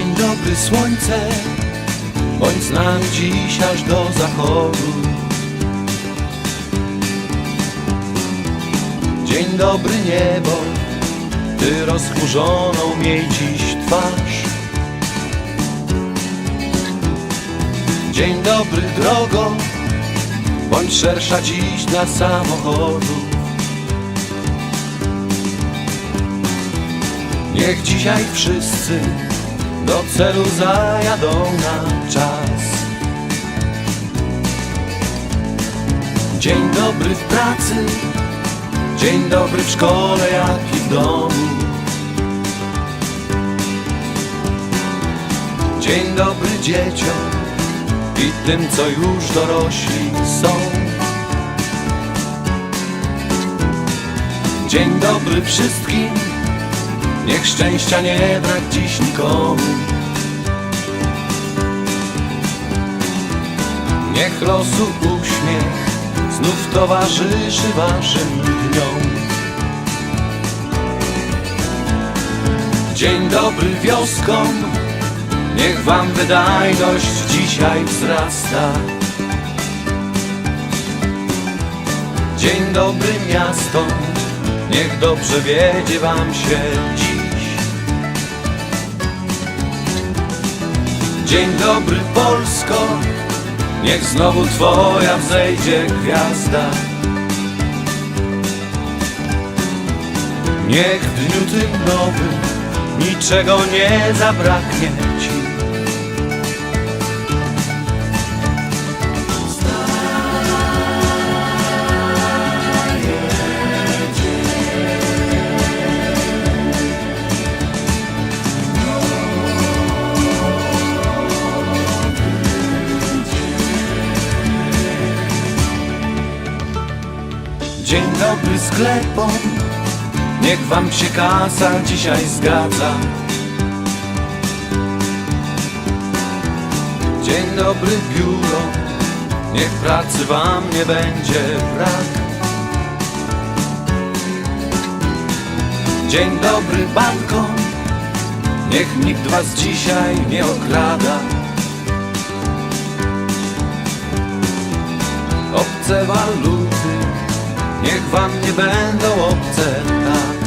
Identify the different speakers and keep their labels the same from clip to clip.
Speaker 1: dobry słońce, bądź z nami dziś aż do zachodu. Dzień dobry niebo, ty rozchmurzoną miej dziś twarz. Dzień dobry drogo, bądź szersza dziś dla samochodu. Niech dzisiaj wszyscy do celu zajadą na czas. Dzień dobry w pracy, dzień dobry w szkole, jak i w domu. Dzień dobry dzieciom i tym, co już dorośli są. Dzień dobry wszystkim, niech szczęścia nie brak dziś nikomu. Niech losu uśmiech znów towarzyszy waszym dniom. Dzień dobry wioskom, niech wam wydajność dzisiaj wzrasta. Dzień dobry miastom, niech dobrze wiedzie wam się dziś. Dzień dobry Polsko, niech znowu twoja wzejdzie gwiazda. Niech w dniu tym nowym niczego nie zabraknie ci. Dzień dobry sklepom, niech wam się kasa dzisiaj zgadza. Dzień dobry biuro, niech pracy wam nie będzie brak. Dzień dobry bankom, niech nikt was dzisiaj nie okrada. Obce waluty, niech wam nie będą obce tak.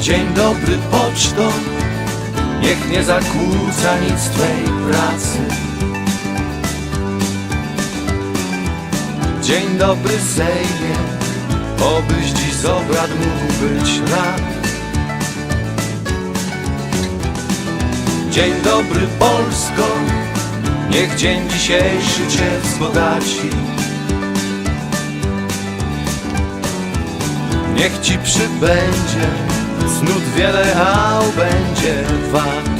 Speaker 1: Dzień dobry poczto, niech nie zakłóca nic twej pracy. Dzień dobry Sejmie, obyś dziś z obrad mógł być rad. Dzień dobry Polsko, niech dzień dzisiejszy Cię wzbogaci. Niech Ci przybędzie, cnót wiele, a będzie dwa.